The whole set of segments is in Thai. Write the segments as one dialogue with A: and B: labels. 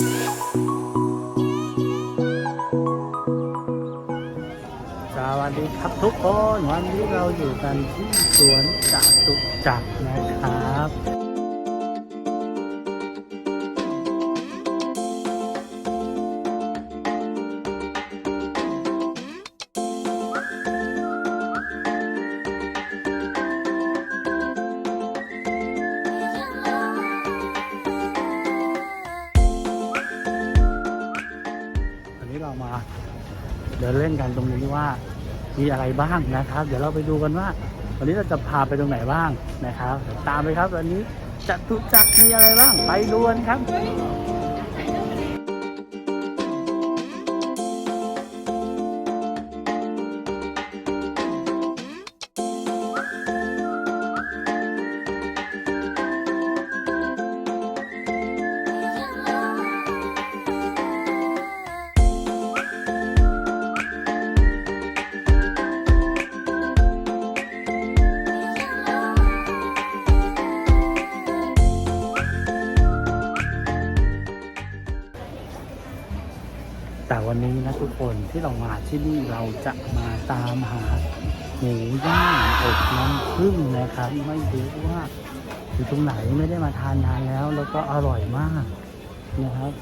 A: สวัสดีครับทุกคน วันนี้เราอยู่กันที่สวนจตุจักรนะครับ ที่เรามาเดินเล่นกันตรงนี้ว่ามีอะไรบ้างนะครับ เดี๋ยวเราไปดูกันว่า วันนี้เราจะพาไปตรงไหนบ้างนะครับ ตามไปครับวันนี้จตุจักรมีอะไรบ้างไปดูกันครับ วันนี้นะทุกคนที่เรามาที่นี่เราจะมาตามหาหมูย่างอบน้ำผึ้งนะครับ ไม่รู้ว่าอยู่ตรงไหนไม่ได้มาทานนานแล้ว แล้วก็อร่อยมากนะครับ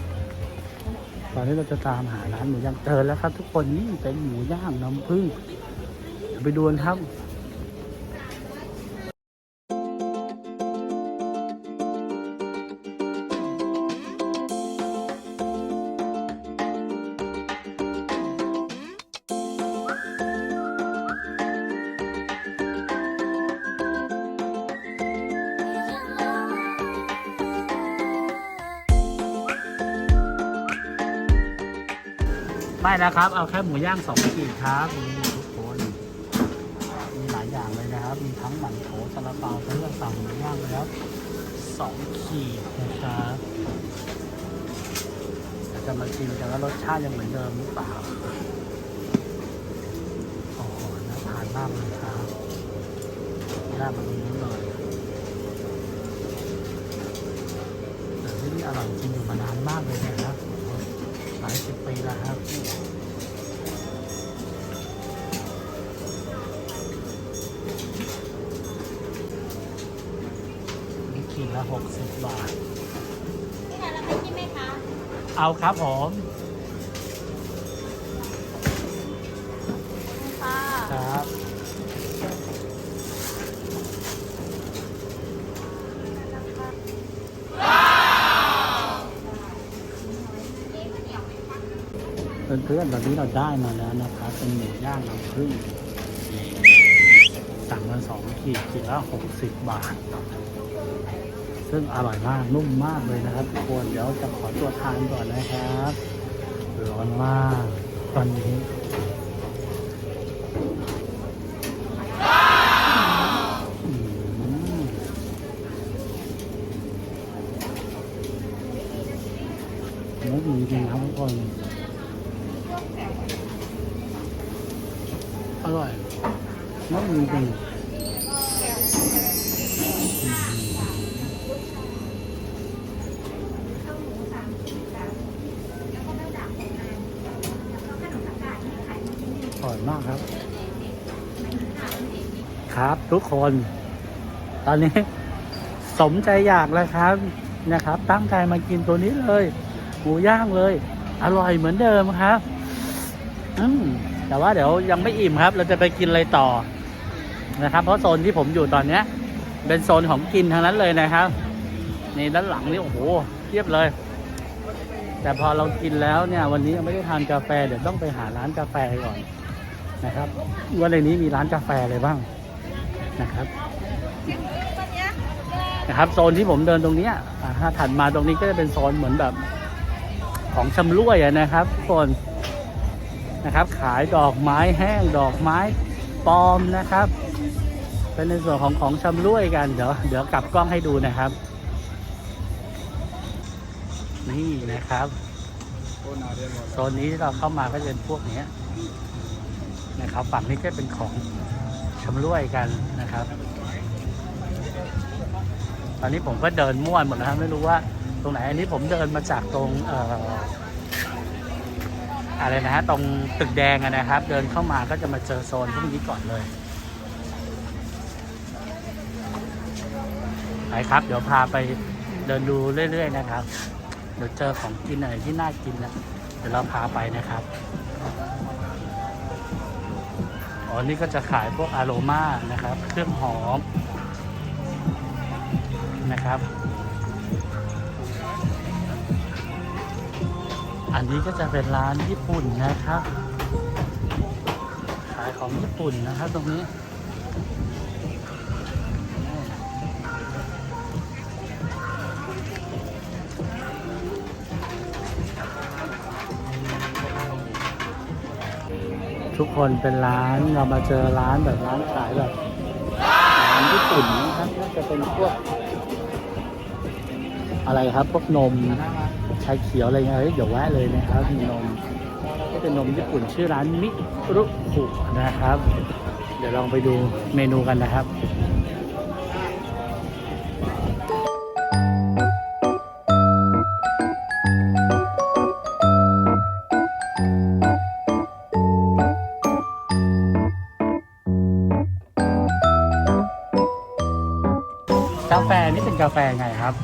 A: ตอนนี้เราจะตามหาร้านหมูย่างเจอแล้วครับ ทุกคนนี่เป็นหมูย่างน้ำผึ้งไปดูนครับ ไม่นะครับ เอาแค่หมูย่างสองขีดครับนี่ทุกคน มีหลายอย่างเลยนะครับ มีทั้งหมั่นโถซาลาเปาเพื่อสั่งหมูย่างไปแล้วสองขีดนะครับเดี๋ยวจะมาชิมกันว่ารสชาติยังเหมือนเดิมหรือเปล่าโอ้โหน่าทานมากเลยครับน่ามาตรงนี้เลยแต่ที่นี่อร่อยจริงอยู่มานานมากเลยนะครับายสิบปีแล้วครับนี่ขีดละหกสิบบาท
B: พี่คะเราไม่กินไหมคะ
A: เอาครับผม พื่อนตอนนี้เราได้มาแล้วนะครับเป็นหมูย่างน้ำผึ้งสั่งมาสองขีดขีดละหกสิบบาท ซึ่งอร่อยมากนุ่มมากเลยนะครับทุกคนเดี๋ยวจะขอตัวทานก่อนนะครับร้อนมากตอนนี้อืมมุกมีจริงครับทุกคน อร่อยมุกมีจริงอร่อยมากครับ ครับทุกคน ตอนนี้สมใจอยากแล้วครับนะครับ ตั้งใจมากินตัวนี้เลย หมูย่างเลย อร่อยเหมือนเดิมครับ แต่ว่าเดี๋ยวยังไม่อิ่มครับ เราจะไปกินอะไรต่อนะครับ เพราะโซนที่ผมอยู่ตอนเนี้ย เป็นโซนของกินทั้งนั้นเลยนะครับนี่ด้านหลังนี่โอ้โหเทียบเลย แต่พอเรากินแล้วเนี่ย วันนี้ยังไม่ได้ทานกาแฟเดี๋ยวต้องไปหาร้านกาแฟก่อนนะครับว่าในนี้มีร้านกาแฟอะไรบ้างนะครับนะครับโซนที่ผมเดินตรงนี้ถ้าถัดมาตรงนี้ก็จะเป็นโซนเหมือนแบบของชำร่วยนะครับทุกคน นะครับ ขายดอกไม้แห้งดอกไม้ปลอมนะครับ เป็นในส่วนของของชำร่วยกันเดี๋ยวเดี๋ยวกลับกล้องให้ดูนะครับ นี่นะครับโซนนี้ที่เราเข้ามาก็จะเป็นพวกนี้นะครับฝั่งนี้ก็เป็นของชำร่วยกันนะครับ ตอนนี้ผมก็เดินม่วนหมดแล้วครับไม่รู้ว่าตรงไหนอันนี้ผมเดินมาจากตรงเอะไรนะฮะตรงตึกแดงนะครับ เดินเข้ามาก็จะมาเจอโซนพวกนี้ก่อนเลยไปครับ เดี๋ยวพาไปเดินดูเรื่อย ๆ นะครับ เดี๋ยวเจอของกินอะไรที่น่ากินนะเดี๋ยวเราพาไปนะครับอ๋อนี่ก็จะขายพวกอโรมานะครับ เครื่องหอมนะครับ อันนี้ก็จะเป็นร้านญี่ปุ่นนะครับ ขายของญี่ปุ่นนะครับตรงนี้ ทุกคนเป็นร้านเรามาเจอร้านแบบร้านขายแบบร้านญี่ปุ่นนะครับน่าจะเป็นพวก อะไรครับพวกนมาเขียวอะไรเงี้ยเฮ้ยเดี๋ยวแวะเลยนะครับมีนมนี่เป็นนมญี่ปุ่นชื่อร้านมิรุคุนะครับ เดี๋ยวลองไปดูเมนูกันนะครับกาแฟนี่เป็นกาแฟไงครับ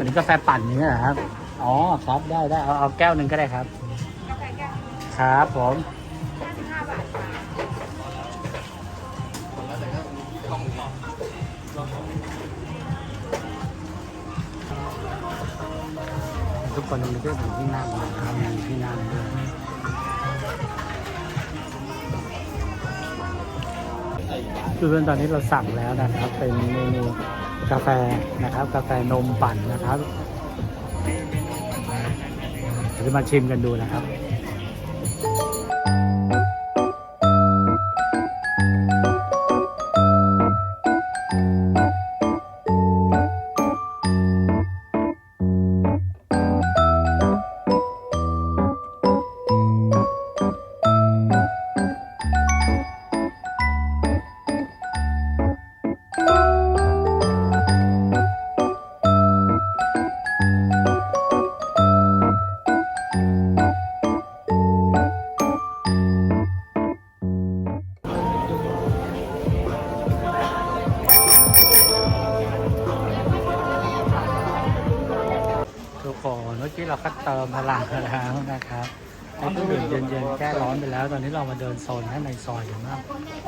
A: เป็นกาแฟปั่นอย่างเงี้ยเหรอครับ อ๋อครับได้ได้เอาเอาแก้วหนึ่งก็ได้ครับครับผมทุกคนมีเรื่องของที่นั่งนะครับมีที่นั่งด้วยคือเพื่อนตอนนี้เราสั่งแล้วนะครับ เป็นเมนู กาแฟนะครับ กาแฟนมปั่นนะครับเดี๋ยวจะมาชิมกันดูนะครับ เมื่อกี้เราก็เติมพลังกันแล้วนะครับให้เครื่องดื่มเย็นๆแก้ร้อนไปแล้ว ตอนนี้เรามาเดินโซนข้างในซอยกันบ้าง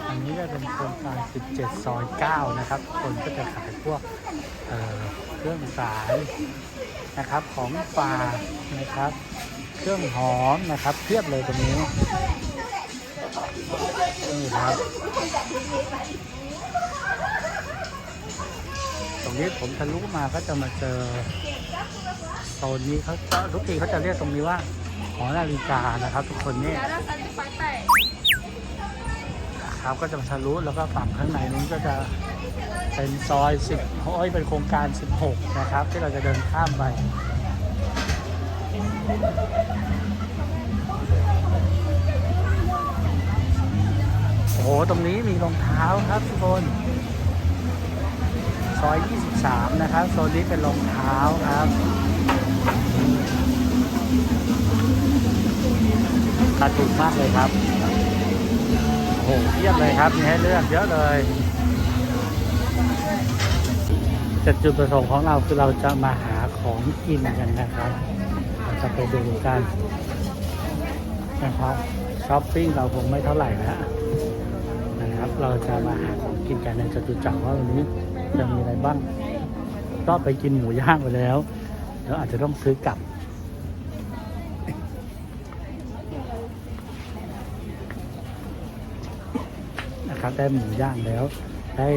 A: อันนี้จะเป็นโครงการ17 ซอย 9 นะครับ คนก็จะขายพวกเเครื่องสายนะครับของฝากนะครับ เครื่องหอมนะครับเพียบเลยตรงนี้นี่ครับ รงนี้ผมทะลุมาก็จะมาเจอโซนนี้เขาทุกทีเขาจะเรียกตรงนี้ว่าหอนาฬิกานะครับ ทุกคนนี่ครับก็จะมาทะลุแล้วก็ฝั่งข้างในนู้นก็จะเป็นซอย10โอ้ยเป็นโครงการ 16 นะครับ ที่เราจะเดินข้ามไปโอ้โห ตรงนี้มีรองเท้าครับทุกคน ซอย 3 นะครับ โซนนี้เป็นรองเท้าครับราคาถูกมากเลยครับโอ้โหเทียบเลยครับ มีให้เลือกเยอะเลยแต่จุดประสงค์ของเราคือเราจะมาหาของกินกันนะครับเราจะไปดูกันนะครับช้อปปิ้งเราคงไม่เท่าไหร่นะนะครับ เราจะมาหาของกินกันในจตุจักรว่าวันนี้จะมีอะไรบ้าง ก็ไปกินหมูย่างไปแล้วแล้วอาจจะต้องซื้อกลับ นะครับ ได้หมูย่างแล้ว ได้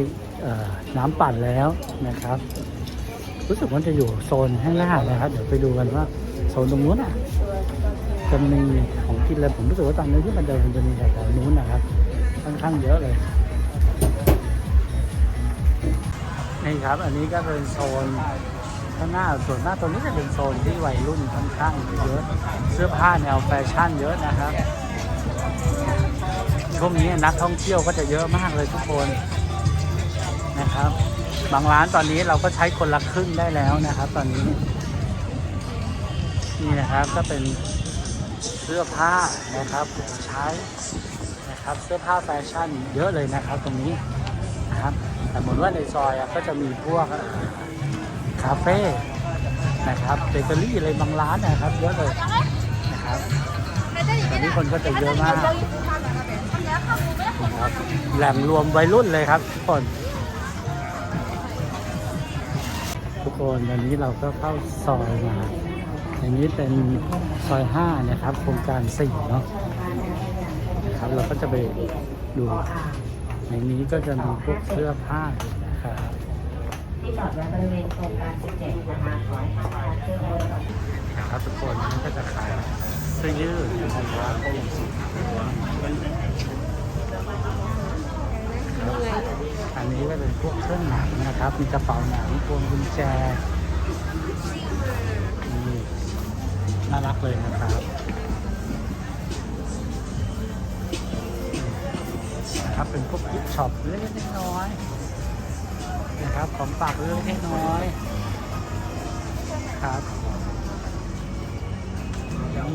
A: น้ำปั่นแล้วนะครับ รู้สึกว่าจะอยู่โซนข้างหน้านะครับ เดี๋ยวไปดูกันว่าโซนตรงนู้นอะจะมีของกินอะไรผมรู้สึกว่าตอนนี้ที่มันเดินมันจะมีแถวๆนู้นนะครับค่อนข้างเยอะเลย นี่ครับ อันนี้ก็เป็นโซนข้างหน้าส่วนหน้าตรงนี้จะเป็นโซนที่วัยรุ่นค่อนข้างเยอะ เสื้อผ้าแนวแฟชั่นเยอะนะครับ ช่วงนี้นักท่องเที่ยวก็จะเยอะมากเลยทุกคนนะครับ บางร้านตอนนี้เราก็ใช้คนละครึ่งได้แล้วนะครับ ตอนนี้ นี่นะครับก็เป็นเสื้อผ้านะครับใช้นะครับเสื้อผ้าแฟชั่นเยอะเลยนะครับตรงนี้นะครับ แต่เหมือนว่าในซอยก็จะมีพวกคาเฟ่นะครับเบเกอรี่อะไรบางร้านนะครับเยอะเลยนะครับตอนนี้คนก็จะเยอะมากครับแหล่งรวมวัยรุ่นเลยครับทุกคน ทุกคนวันนี้เราก็เข้าซอยมาอย่างนี้เป็นซอยห้านะครับ โครงการสี่เนาะครับเราก็จะไปดู ในนี้ก็จะมีพวกเสื้อผ้านะครับ
C: ที่จอดไว้บริเวณโครงการ 17 นะคะขอให้ทางการช่วยบริการ
A: นะครับทุกคนอันนี้ก็จะขายเสื้อยืดนะครับอันนี้ก็เป็นพวกเครื่องหนังนะครับ มีกระเป๋าหนังพวงกุญแจน่ารักเลยนะครับ นะครับเป็นพวกกิฟช็อปเล็กๆน้อยๆนะครับของฝากเล็กๆน้อยๆครับนี่ยา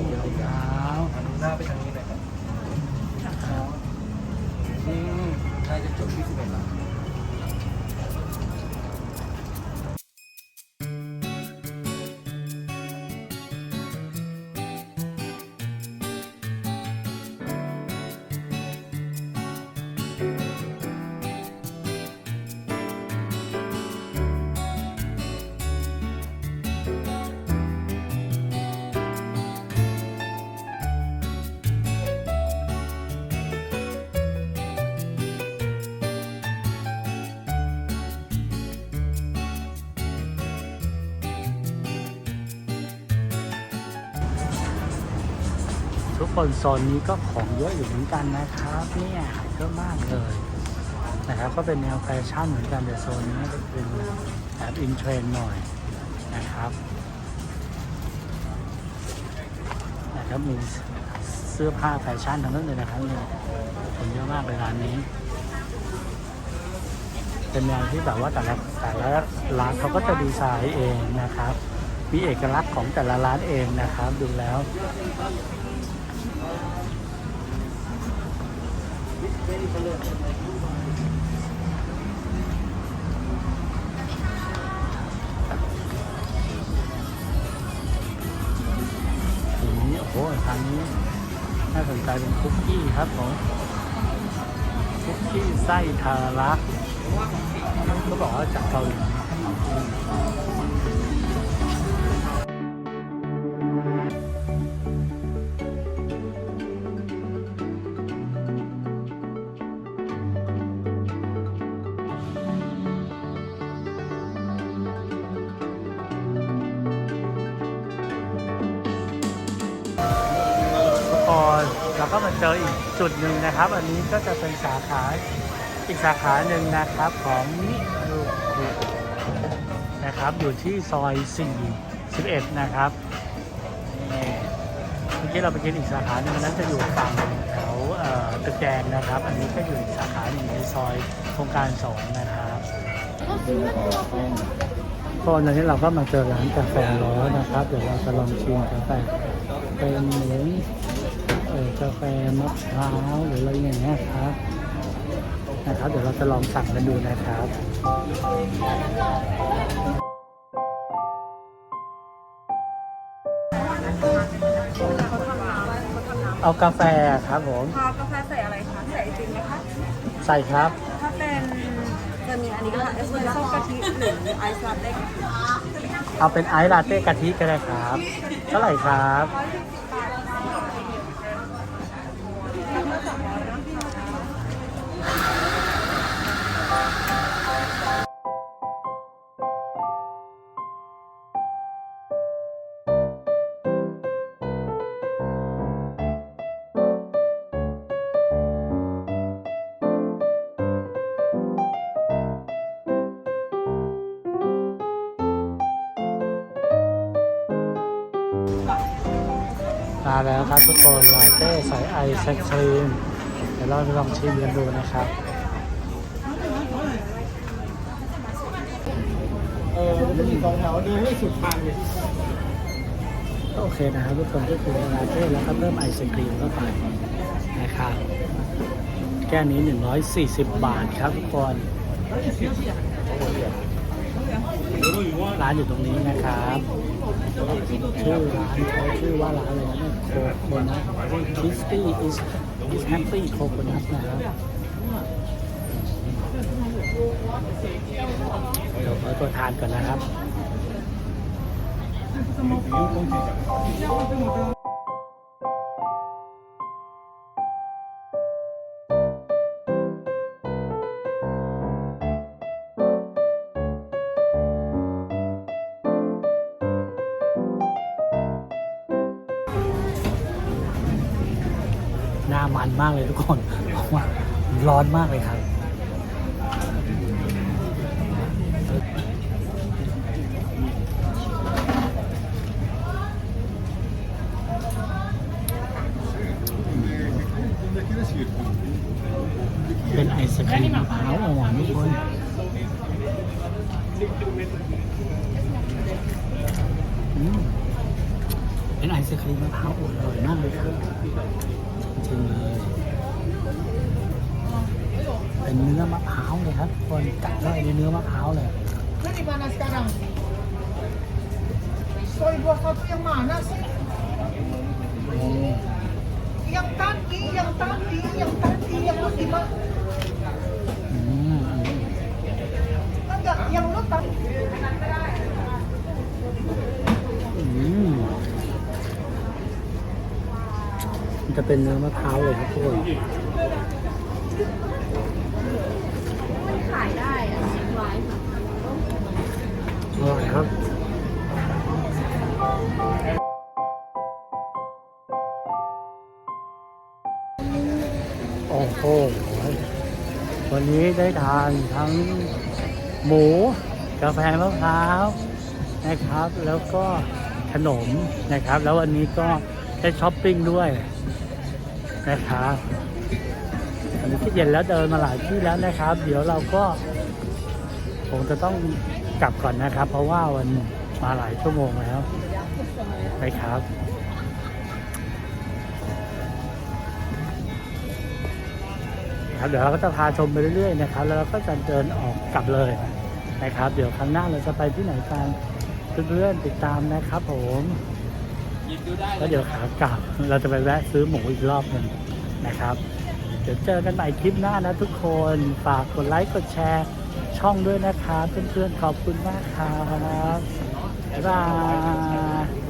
A: ว
D: หน้าไปทางนี้เลยครับ
A: ๆนี่
D: น่าจะจบที่11แล้ว
A: นโซนนี้ก็ของเยอะอยู่เหมือนกันนะครับเนี่ยเยอะมากเลยนะครับก็เป็นแนวแฟชั่นเหมือนกันแต่โซนนี้เป็นแอบอินเทรนด์หน่อยนะครับนะครับมีเสื้อผ้าแฟชั่นทั้งนั้นเลยนะครับเนี่ยคนเยอะมากเลยร้านนี้ เป็นแนวที่แบบว่าแต่ละแต่ละร้านเขาก็จะดีไซน์เองนะครับ มีเอกลักษณ์ของแต่ละร้านเองนะครับ ดูแล้ว ทีนี้โอ้โหทางนี้น่าสนใจเป็นคุกกี้ครับผมคุกกี้ไส้ทาระเขาบอกว่าจากเกาหลี เจออีกจุดหนึ่งนะครับ อันนี้ก็จะเป็นสาขาอีกสาขาหนึ่งนะครับของมิรุกุนะครับอยู่ที่ซอย4 11 นะครับเมื่อกี้เราไปกินอีกสาขาหนึ่งอันนั้นจะอยู่ฝั่งแถวตึกแดงนะครับ อันนี้ก็อยู่อีกสาขาหนึ่งในซอยโครงการสองนะครับตอนนี้เราก็มาเจอร้านกาแฟร้อนนะครับ เดี๋ยวเราจะลองชิมกาแฟเป็นเหมือน กาแฟมะพร้าวหรืออะไรอย่างเงี้ยครับนะครับ เดี๋ยวเราจะลองสั่งกันดูนะครับเอากาแฟครับผม
E: พากาแฟใส่อะไรคะ ใส่ไอติมไหมคะ
A: ใส่ครับ
E: ถ้าเป็นจะมีอันนี้ค่ะเอสเปรสโซ่กะทิหรือไอซ์ลาเต้กะทิ
A: เอาเป็นไอซ์ลาเต้กะทิก็ได้ครับ เท่าไหร่ครับ มาแล้วครับทุกคนลาเต้ใส่ไอศครีมเดี๋ยวเราลองชิมกันดูนะครับ
D: ออมันมีสองแถวเดินให้สุดทางเลย
A: ก็โอเคนะครับทุกคนก็คือลาเต้แล้วก็เพิ่มไอศครีมเข้าไปนะครับแก้วนี้ 140 บาทครับทุกคนร้านอยู่ตรงนี้นะครับ ชื่อร้านเขาชื่อว่าร้านอะไรนะ โคโคนัทคริสปี้ is is happy coconut นะครับเดี๋ยวขอตัวทานก่อนนะครับ มากเลยครับ นะสิยังตันดียังตันดียังตันดียังรู้ดีมากนั่นก็ยังรู้ตันจะเป็นเนื้อมะพร้าวเลยครับทุกคน
B: ขายได้อะไว้
A: อรอยครับ โอ้โห วันนี้ได้ทานทั้งหมู กาแฟมะพร้าวนะครับ แล้วก็ขนมนะครับ แล้ววันนี้ก็ได้ช้อปปิ้งด้วยนะครับอันนี้ที่เย็นแล้วเดินมาหลายที่แล้วนะครับ เดี๋ยวเราก็คงจะต้องกลับก่อนนะครับ เพราะว่าวันมาหลายชั่วโมงแล้ว นะครับ ครับ เดี๋ยวเราก็จะพาชมไปเรื่อยๆนะครับ แล้วเราก็จะเดินออกกลับเลยนะครับ เดี๋ยวครั้งหน้าเราจะไปที่ไหนกันเพื่อนๆติดตามนะครับผมแล้วเดี๋ยวขากลับเราจะไปแวะซื้อหมูอีกรอบหนึ่งนะครับ เดี๋ยวเจอกันใหม่คลิปหน้านะทุกคน ฝากกดไลค์กดแชร์ช่องด้วยนะครับเพื่อนๆขอบคุณมากครับบ๊ายบาย